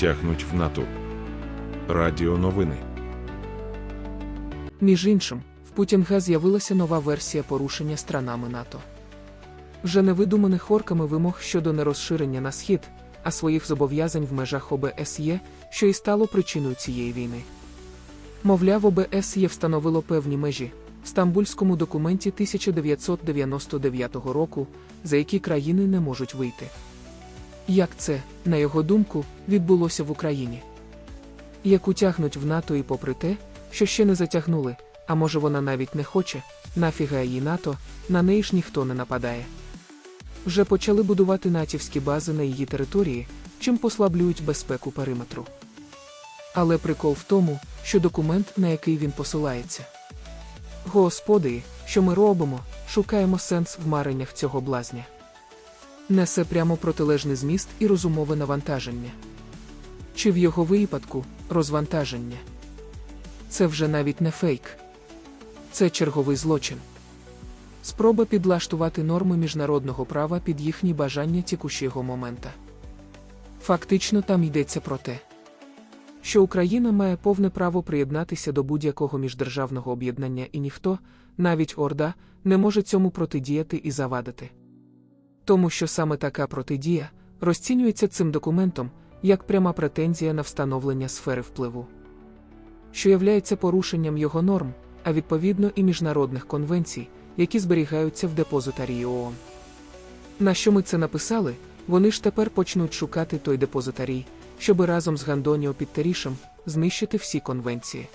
тягнуть в НАТО. Радіо новини. Між іншим, в Путінга з'явилася нова версія порушення странами НАТО. Вже не видуманих орками вимог щодо нерозширення на схід, а своїх зобов'язань в межах ОБСЄ, що і стало причиною цієї війни. Мовляв, ОБСЄ встановило певні межі в стамбульському документі 1999 року, за які країни не можуть вийти. Як це, на його думку, відбулося в Україні? Яку тягнуть в НАТО і попри те, що ще не затягнули, а може вона навіть не хоче, нафіга її НАТО, на неї ж ніхто не нападає. Вже почали будувати натівські бази на її території, чим послаблюють безпеку периметру. Але прикол в тому, що документ, на який він посилається. Господи, що ми робимо, шукаємо сенс в мареннях цього блазня. Несе прямо протилежний зміст і розумове навантаження. Чи в його випадку розвантаження. Це вже навіть не фейк. Це черговий злочин. Спроба підлаштувати норми міжнародного права під їхні бажання тікущого момента. Фактично там йдеться про те, що Україна має повне право приєднатися до будь-якого міждержавного об'єднання і ніхто, навіть Орда, не може цьому протидіяти і завадити. Тому що саме така протидія розцінюється цим документом як пряма претензія на встановлення сфери впливу, що являється порушенням його норм, а відповідно і міжнародних конвенцій, які зберігаються в депозитарії ООН. На що ми це написали, вони ж тепер почнуть шукати той депозитарій, щоби разом з Гандоніо Підтерішем знищити всі конвенції.